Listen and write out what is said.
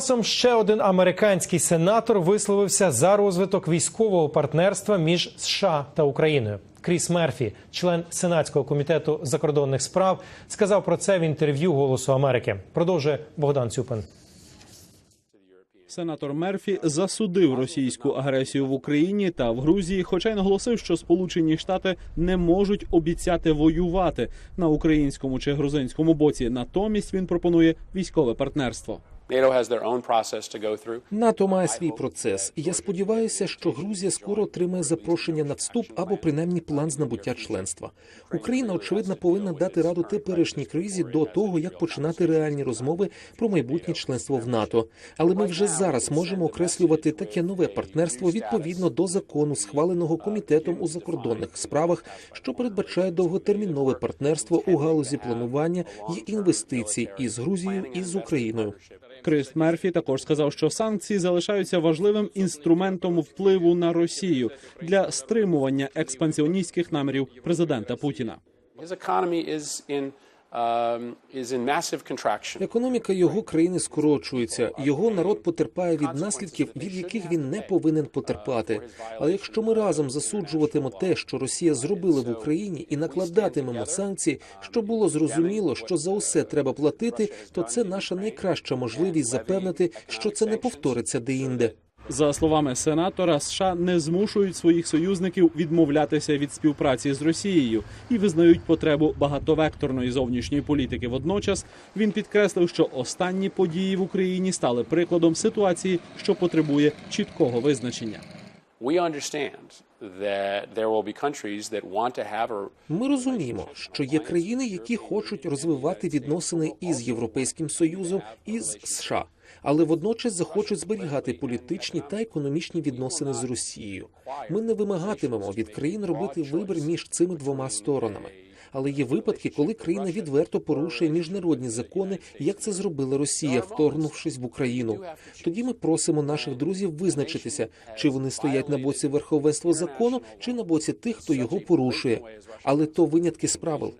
часом ще один американський сенатор висловився за розвиток військового партнерства між США та Україною. Кріс Мерфі, член сенатського комітету закордонних справ, сказав про це в інтерв'ю Голосу Америки. Продовжує Богдан Цюпин. Сенатор Мерфі засудив російську агресію в Україні та в Грузії, хоча й наголосив, що Сполучені Штати не можуть обіцяти воювати на українському чи грузинському боці. Натомість він пропонує військове партнерство. НАТО має свій процес, і я сподіваюся, що Грузія скоро отримає запрошення на вступ або принаймні план з набуття членства. Україна очевидно повинна дати раду теперішній кризі до того, як починати реальні розмови про майбутнє членство в НАТО. Але ми вже зараз можемо окреслювати таке нове партнерство відповідно до закону, схваленого комітетом у закордонних справах, що передбачає довготермінове партнерство у галузі планування і інвестицій із Грузією і з Україною. Крис Мерфі також сказав, що санкції залишаються важливим інструментом впливу на Росію для стримування експансіоністських намірів президента Путіна. Um. Економіка його країни скорочується. Його народ потерпає від наслідків, від яких він не повинен потерпати. Але якщо ми разом засуджуватимемо те, що Росія зробила в Україні, і накладатимемо санкції, щоб було зрозуміло, що за усе треба платити, то це наша найкраща можливість запевнити, що це не повториться деінде. За словами сенатора, США не змушують своїх союзників відмовлятися від співпраці з Росією і визнають потребу багатовекторної зовнішньої політики. Водночас він підкреслив, що останні події в Україні стали прикладом ситуації, що потребує чіткого визначення. Ми розуміємо, що є країни, які хочуть розвивати відносини із Європейським Союзом і з США, але водночас захочуть зберігати політичні та економічні відносини з Росією. Ми не вимагатимемо від країн робити вибір між цими двома сторонами. Але є випадки, коли країна відверто порушує міжнародні закони, як це зробила Росія, вторгнувшись в Україну. Тоді ми просимо наших друзів визначитися, чи вони стоять на боці верховенства закону, чи на боці тих, хто його порушує. Але то винятки з правил.